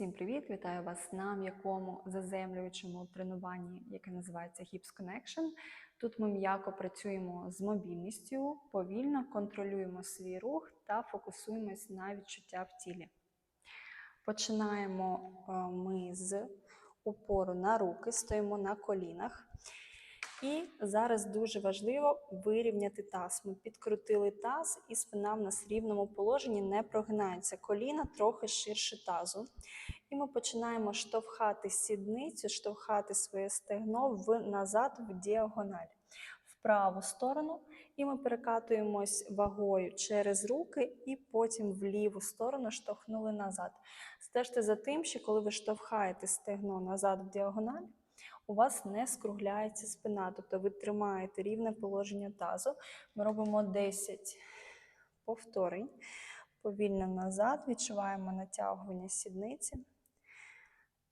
Всім привіт! Вітаю вас на м'якому заземлюючому тренуванні, яке називається Hips Connection. Тут ми м'яко працюємо з мобільністю, повільно контролюємо свій рух та фокусуємось на відчуття в тілі. Починаємо е, ми з упору на руки, стоїмо на колінах. І зараз дуже важливо вирівняти таз. Ми підкрутили таз, і спина в нас в рівному положенні не прогинається. Коліна трохи ширше тазу. І ми починаємо штовхати сідницю, штовхати своє стегно в назад в діагональ, в праву сторону. І ми перекатуємось вагою через руки, і потім в ліву сторону штовхнули назад. Стежте за тим, що коли ви штовхаєте стегно назад в діагональ, у вас не скругляється спина, тобто ви тримаєте рівне положення тазу. Ми робимо 10 повторень. Повільно назад, відчуваємо натягування сідниці.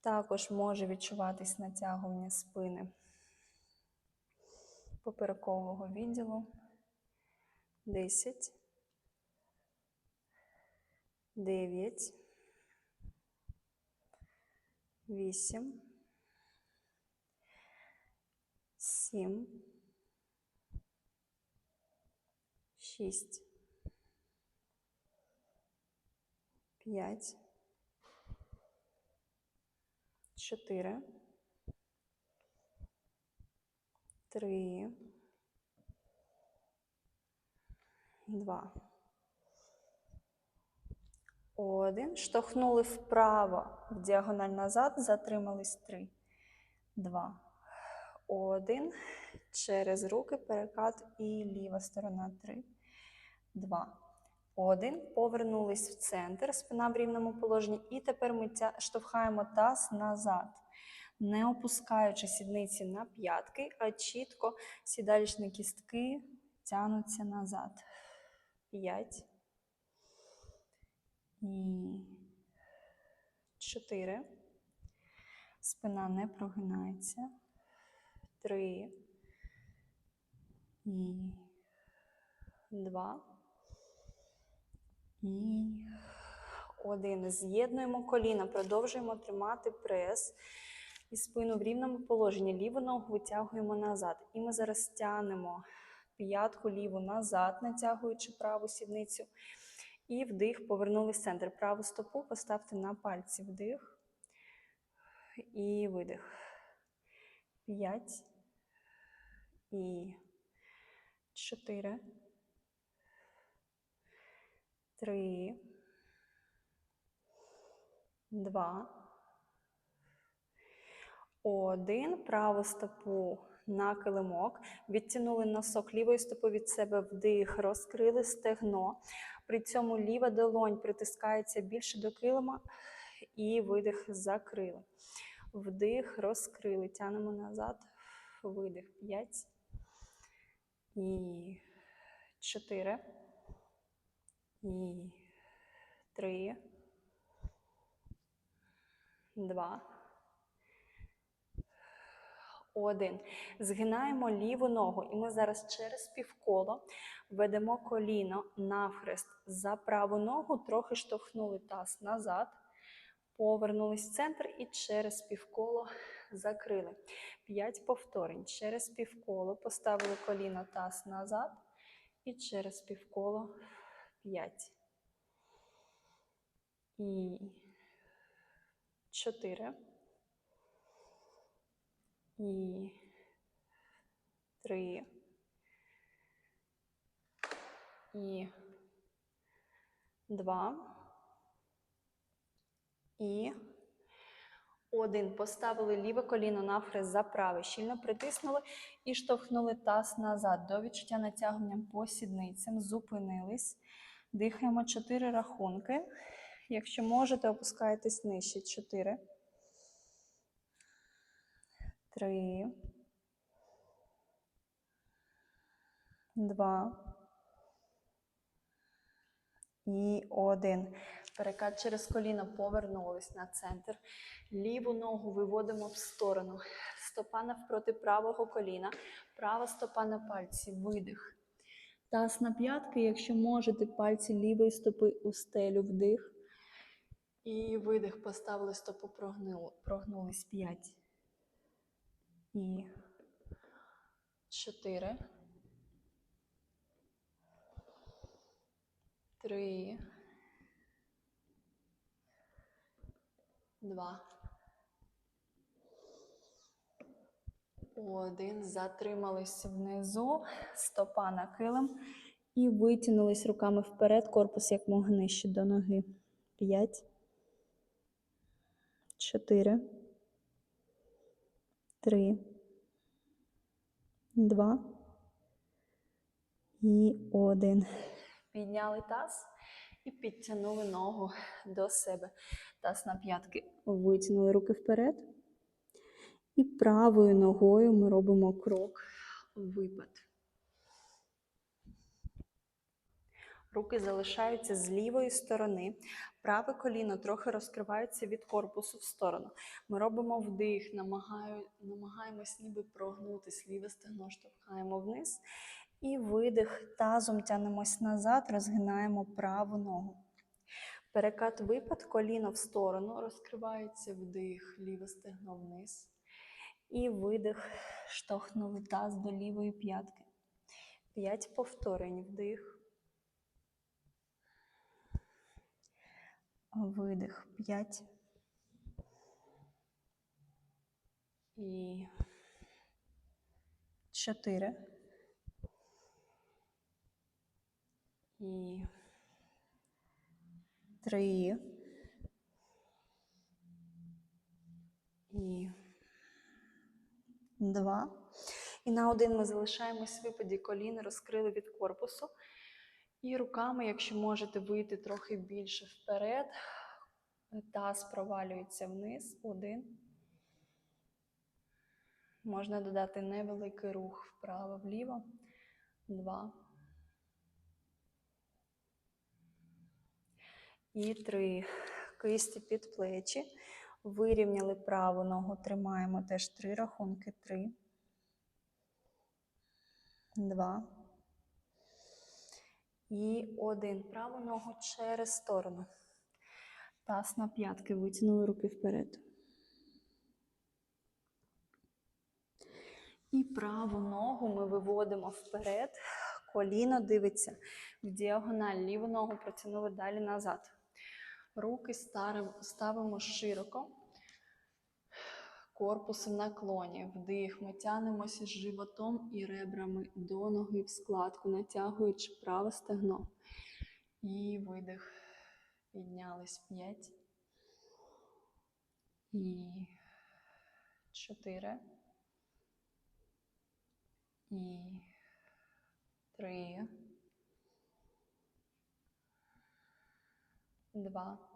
Також може відчуватись натягування спини поперекового відділу. 10, 9, 8, сім, шість, п'ять, чотири, три, два. Один. Штовхнули вправо в діагональ назад, затримались три, два. Один. Через руки перекат і ліва сторона. Три. Два. Один. Повернулись в центр, спина в рівному положенні. І тепер ми штовхаємо таз назад, не опускаючи сідниці на п'ятки, а чітко сідалічні кістки тянуться назад. П'ять. І чотири. Спина не прогинається три і два. І один. З'єднуємо коліна, продовжуємо тримати прес і спину в рівному положенні. Ліву ногу витягуємо назад. І ми зараз тягнемо п'ятку ліву назад, натягуючи праву сідницю. І вдих, повернули в центр. Праву стопу поставте на пальці. Вдих і видих. П'ять і чотири, три, два, один. Праву стопу на килимок. Відтянули носок лівої стопи від себе вдих, розкрили стегно. При цьому ліва долонь притискається більше до килима і видих закрили. Вдих, розкрили. Тянемо назад. Видих. П'ять. І чотири. І три. Два. Один. Згинаємо ліву ногу. І ми зараз через півколо ведемо коліно навхрест за праву ногу, трохи штовхнули таз назад. Повернулись в центр і через півколо закрили. П'ять повторень. Через півколо поставили коліно таз назад. І через півколо п'ять. І чотири. І три. І два. І один. Поставили ліве коліно навхрест за праве. Щільно притиснули і штовхнули таз назад. До відчуття натягування по сідницям. Зупинились. Дихаємо чотири рахунки. Якщо можете, опускаєтесь нижче. Чотири. Три. Два. І один. Перекат через коліно повернулись на центр. Ліву ногу виводимо в сторону. Стопа навпроти правого коліна. Права стопа на пальці. Видих. Таз на п'ятки, якщо можете, пальці лівої стопи у стелю. Вдих. І видих, поставили стопу, прогнули, прогнулись 5. І 4. 3. 2. Один. Затримались внизу, стопа на килим. І витягнулись руками вперед, корпус як мога нижче до ноги. П'ять. Чотири. Три. Два. І один. Підняли таз і підтягнули ногу до себе. Таз на п'ятки. Витягнули руки вперед. І правою ногою ми робимо крок випад. Руки залишаються з лівої сторони. Праве коліно трохи розкривається від корпусу в сторону. Ми робимо вдих, намагаю, намагаємось ніби прогнутись, ліве стегно штовхаємо вниз. І видих, тазом тянемось назад, розгинаємо праву ногу. Перекат випад, коліно в сторону, розкривається вдих, ліве стегно вниз. І видих, штовхнули таз до лівої п'ятки. П'ять повторень. Вдих. Видих. П'ять. І чотири. І три. І два. І на один ми залишаємось випаді коліна, розкрили від корпусу. І руками, якщо можете вийти трохи більше вперед, таз провалюється вниз. Один. Можна додати невеликий рух вправо-вліво. Два. І три. Кисті під плечі. Вирівняли праву ногу, тримаємо теж три рахунки. Три. Два. І один. Праву ногу через сторону. Таз на п'ятки. Витягнули руки вперед. І праву ногу ми виводимо вперед. Коліно дивиться в діагональ. Ліву ногу протягнули далі назад. Руки ставимо широко. Корпусом наклоні. Вдих. Ми тянемося животом і ребрами до ноги в складку, натягуючи праве стегно. І видих. Піднялись п'ять. І чотири. І три. Два.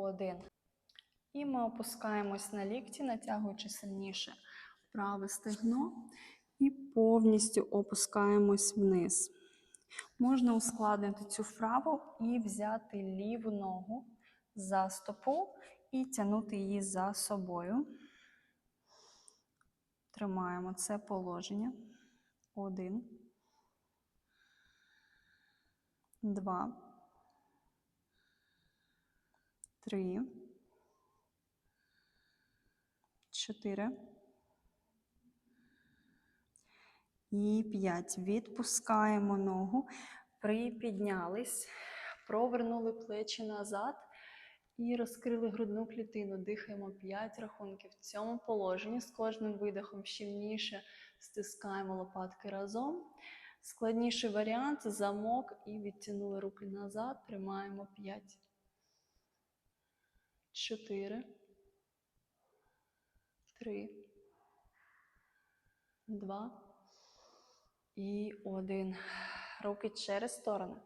Один. І ми опускаємось на лікті, натягуючи сильніше праве стегно і повністю опускаємось вниз. Можна ускладнити цю вправу і взяти ліву ногу за стопу і тягнути її за собою. Тримаємо це положення. Один. Два. Три. Чотири. І п'ять. Відпускаємо ногу. Припіднялись. Провернули плечі назад. І розкрили грудну клітину. Дихаємо 5 рахунків в цьому положенні. З кожним видихом щільніше стискаємо лопатки разом. Складніший варіант замок і відтягнули руки назад. Тримаємо 5. 4. 3. 2. І 1. Руки через сторони.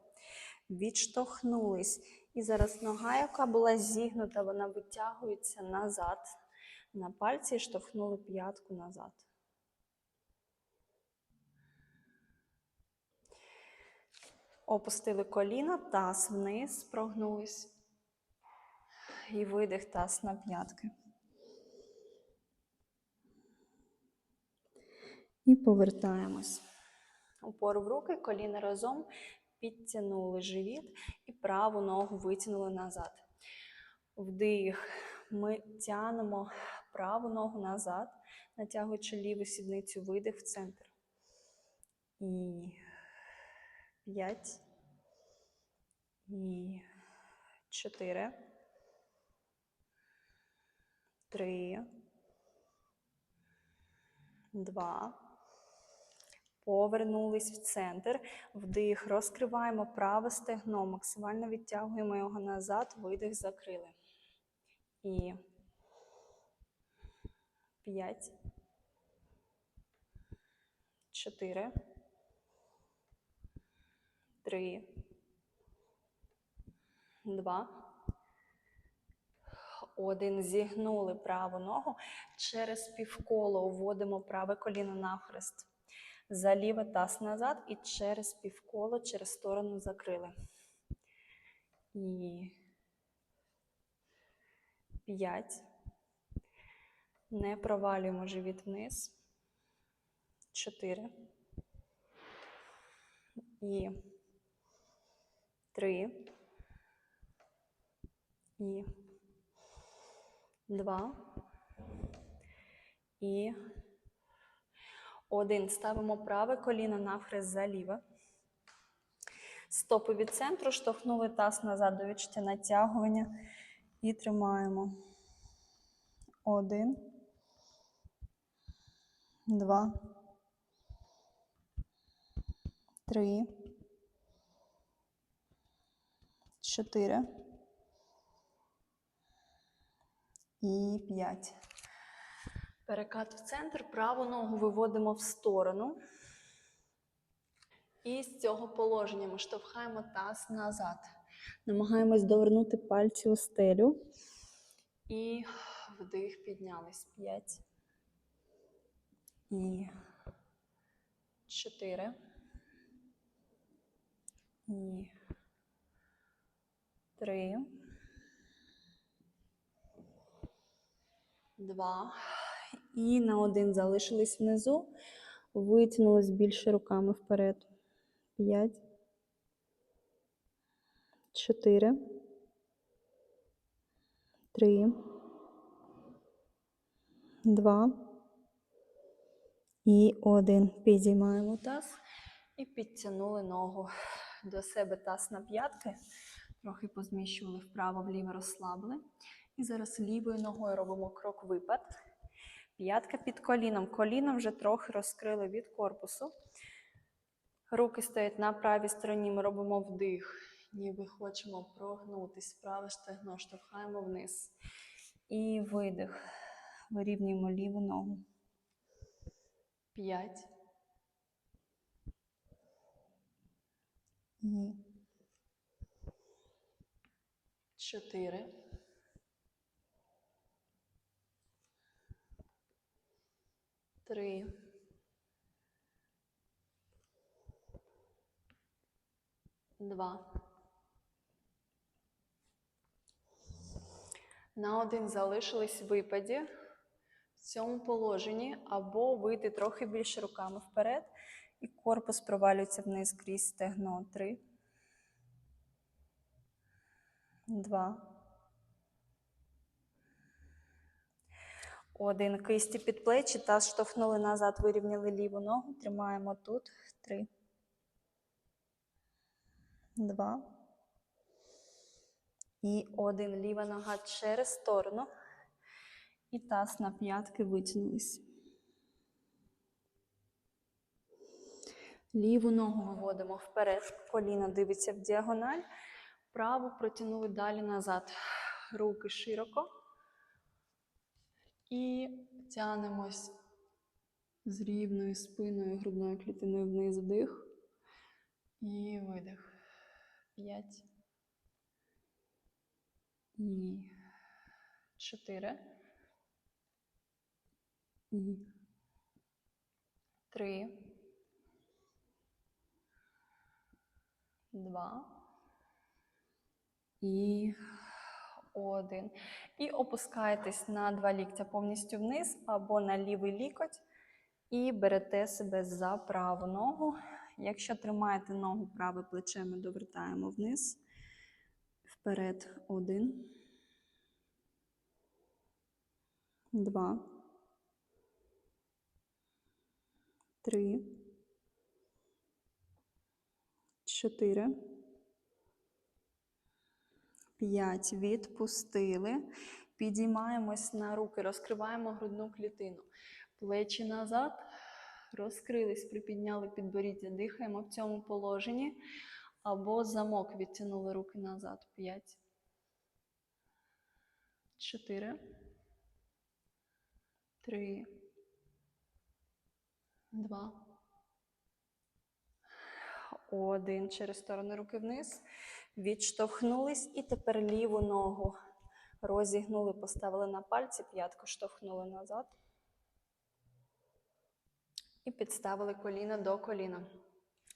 Відштовхнулись. І зараз нога, яка була зігнута, вона витягується назад. На пальці і штовхнули п'ятку назад. Опустили коліна, таз вниз, прогнулись. І видих таз на п'ятки. І повертаємось. Опору в руки, коліна разом. підтягнули живіт і праву ногу витягнули назад. Вдих. Ми тянемо праву ногу назад, натягуючи ліву сідницю, видих в центр. І п'ять. І чотири. Три. Два. Повернулись в центр. Вдих. Розкриваємо праве стегно. Максимально відтягуємо його назад. Видих, закрили. І п'ять. Чотири. Три. Два. Один. Зігнули праву ногу. Через півколо вводимо праве коліно навхрест. За ліве таз назад і через півколо, через сторону закрили. І п'ять. Не провалюємо живіт вниз. Чотири. І три. І два. І один. Ставимо праве коліно навхрест за ліве. Стопи від центру, штовхнули таз назад до відчуття натягування. І тримаємо. Один. Два. Три. Чотири. І п'ять. Перекат в центр. Праву ногу виводимо в сторону. І з цього положення ми штовхаємо таз назад. Намагаємось довернути пальці у стелю. І вдих, піднялись. П'ять. І чотири. І три. Два. І на один залишились внизу. Витягнулись більше руками вперед. П'ять. Чотири. Три. Два. І один. Підіймаємо таз і підтягнули ногу до себе таз на п'ятки. Трохи позміщували вправо-вліво, розслабили. І зараз лівою ногою робимо крок випад. П'ятка під коліном. Коліно вже трохи розкрили від корпусу. Руки стоять на правій стороні. Ми робимо вдих, ніби хочемо прогнутись. Праве стегно штовхаємо вниз. І видих. Вирівнюємо ліву ногу. П'ять. Чотири. Три. Два. На один залишились випаді. В цьому положенні або вийти трохи більше руками вперед, і корпус провалюється вниз крізь стегно. Три. Два. Один. Кисті під плечі. Таз штовхнули назад, вирівняли ліву ногу. Тримаємо тут. Три. Два. І один. Ліва нога через сторону. І таз на п'ятки витягнулись. Ліву ногу виводимо вперед. Коліно дивиться в діагональ. Праву протягнули далі назад. Руки широко. І тянемось з рівною спиною, грудною клітиною вниз вдих. І видих. П'ять. І чотири. І три. Два. І один. І опускаєтесь на два ліктя повністю вниз або на лівий лікоть. І берете себе за праву ногу Якщо тримаєте ногу праве плече, ми довертаємо вниз. Вперед. Один. Два. Три. Чотири. П'ять. Відпустили. Підіймаємось на руки, розкриваємо грудну клітину. Плечі назад. Розкрились, припідняли підборіддя, дихаємо в цьому положенні. Або замок відтягнули руки назад. П'ять. Чотири. Три. Два. Один. Через сторони руки вниз. Відштовхнулись. І тепер ліву ногу розігнули, поставили на пальці, п'ятку штовхнули назад. І підставили коліна до коліна.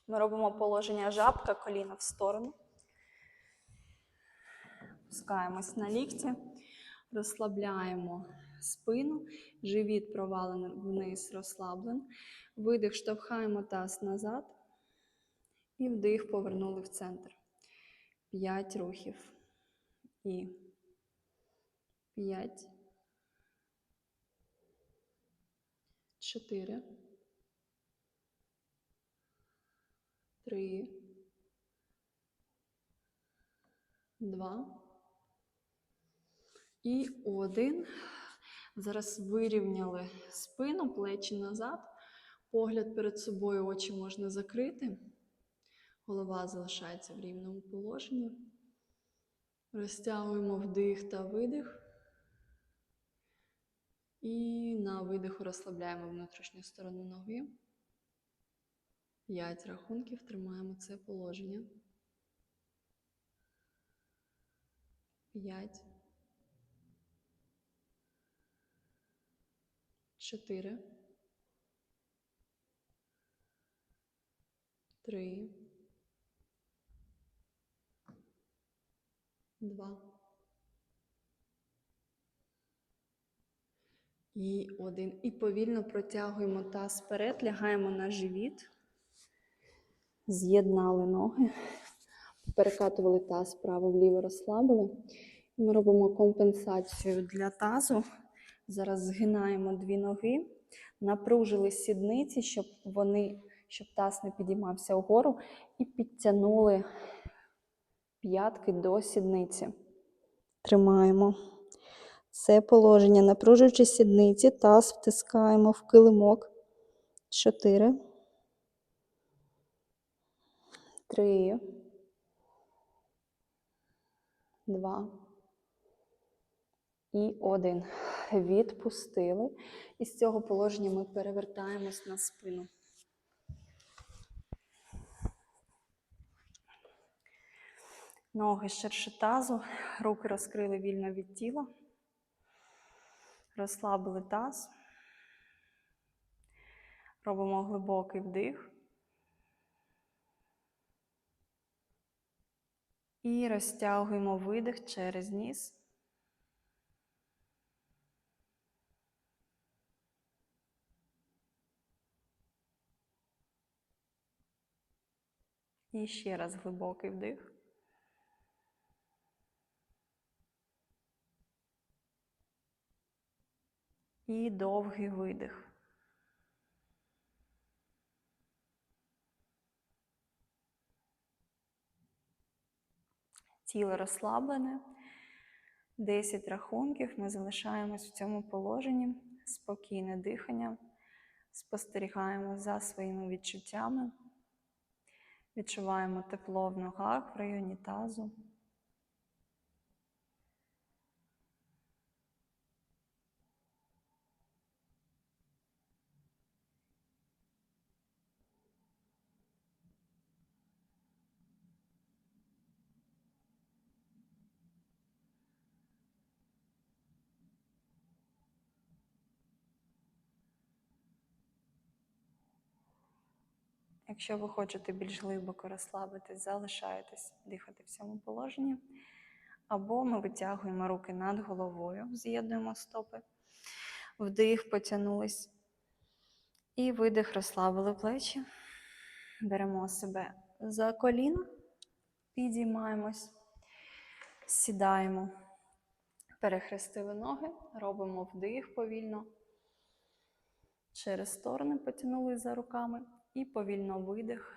Ми робимо положення жабка, коліна в сторону. Пускаємось на лікті, розслабляємо спину, живіт провалений вниз, розслаблений. Видих, штовхаємо таз назад. І вдих, повернули в центр. П'ять рухів. І п'ять. Чотири. Три. Два. І один. Зараз вирівняли спину, плечі назад. Погляд перед собою, очі можна закрити. Голова залишається в рівному положенні. Розтягуємо вдих та видих. І на видиху розслабляємо внутрішню сторону ноги. П'ять рахунків тримаємо це положення. П'ять. Чотири. Три. Два. І один. І повільно протягуємо таз вперед, лягаємо на живіт. З'єднали ноги, перекатували таз вправо-вліво, розслабили. Ми робимо компенсацію для тазу. Зараз згинаємо дві ноги, напружили сідниці, щоб вони, щоб таз не підіймався вгору, і підтягнули п'ятки до сідниці. Тримаємо. Це положення. Напружуючи сідниці, таз втискаємо в килимок. Чотири. Три. Два. І один. Відпустили. І з цього положення ми перевертаємось на спину. Ноги ширше тазу, руки розкрили вільно від тіла. Розслабили таз. Робимо глибокий вдих. І розтягуємо видих через ніс. І ще раз глибокий вдих. І довгий видих. Тіло розслаблене. 10 рахунків. Ми залишаємось в цьому положенні. Спокійне дихання. Спостерігаємо за своїми відчуттями. Відчуваємо тепло в ногах в районі тазу. Якщо ви хочете більш глибоко розслабитись, залишаєтесь дихати в цьому положенні. Або ми витягуємо руки над головою, з'єднуємо стопи. Вдих, потягнулись. І видих, розслабили плечі. Беремо себе за коліна, підіймаємось, сідаємо, перехрестили ноги, робимо вдих повільно. Через сторони потягнули за руками і повільно видих.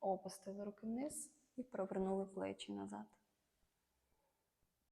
Опустили руки вниз і провернули плечі назад.